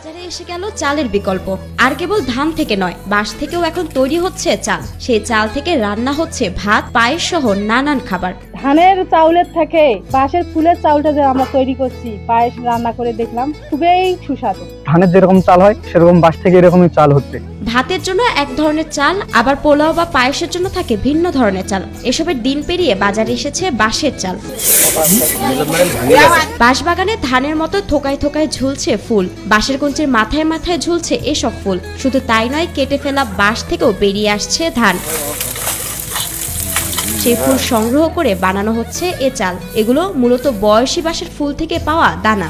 বাজারে এসে গেল চালের বিকল্প। আর কেবল ধান থেকে নয়, বাঁশ থেকেও এখন তৈরি হচ্ছে চাল। সেই চাল থেকে রান্না হচ্ছে ভাত, পায়েস সহ নানান খাবার। ধানের চাউলের থেকে বাঁশের ফুলের চাউলটা যে আমরা তৈরি করছি পায়েস রান্না করে দেখলাম খুবই সুস্বাদু। ধানের যেরকম চাল হয় সেরকম বাঁশ থেকে এরকমই চাল হচ্ছে। ভাতের জন্য এক ধরনের চাল আবার পোলাও বা পায়েসের জন্য থাকে ভিন্ন ধরনের চাল। এসবের দিন পেরিয়ে বাজারে এসেছে বাঁশের চাল। বাঁশবাগানে ধানের মতো থোকায় থোকায় ঝুলছে ফুল। বাঁশের কঞ্চির মাথায় মাথায় ঝুলছে এসব ফুল। শুধু তাই নয় কেটে ফেলা বাঁশ থেকেও বেরিয়ে আসছে ধান। সেই ফুল সংগ্রহ করে বানানো হচ্ছে এ চাল। এগুলো মূলত বয়সী বাঁশের ফুল থেকে পাওয়া দানা।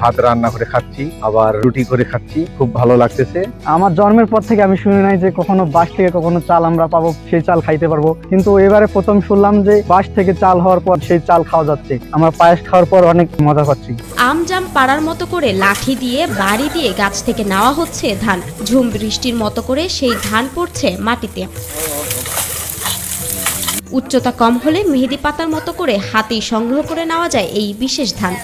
ভাত রান্না করে খাচ্ছি আবার রুটি করে খাচ্ছি খুব ভালো লাগতেছে। আমার জন্মের পর থেকে আমি শুনি নাই যে কখনো বাঁশ থেকে কখনো চাল আমরা পাবো সেই চাল খাইতে পারব। কিন্তু এবারে প্রথম শুনলাম যে বাঁশ থেকে চাল হওয়ার পর সেই চাল খাওয়া যাচ্ছে। আমরা পায়েস খাওয়ার পর অনেক মজা পাচ্ছি। আম জাম পাড়ার মতো করে লাঠি দিয়ে বাড়ি দিয়ে গাছ থেকে নেওয়া হচ্ছে ধান। ঝুম বৃষ্টির মতো করে সেই ধান পড়ছে মাটিতে। উচ্চতা কম হলে মেহেদি পাতার মতো করে হাতেই সংগ্রহ করে নেওয়া যায় এই বিশেষ ধান।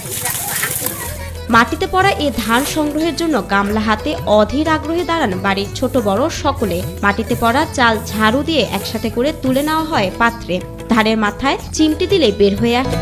মাটিতে পড়া এ ধান সংগ্রহের জন্য গামলা হাতে অধীর আগ্রহে দাঁড়ান বাড়ির ছোট বড় সকলে। মাটিতে পড়া চাল ঝাড়ু দিয়ে একসাথে করে তুলে নেওয়া হয় পাত্রে। ধানের মাথায় চিমটি দিলে বের হয়ে আসে।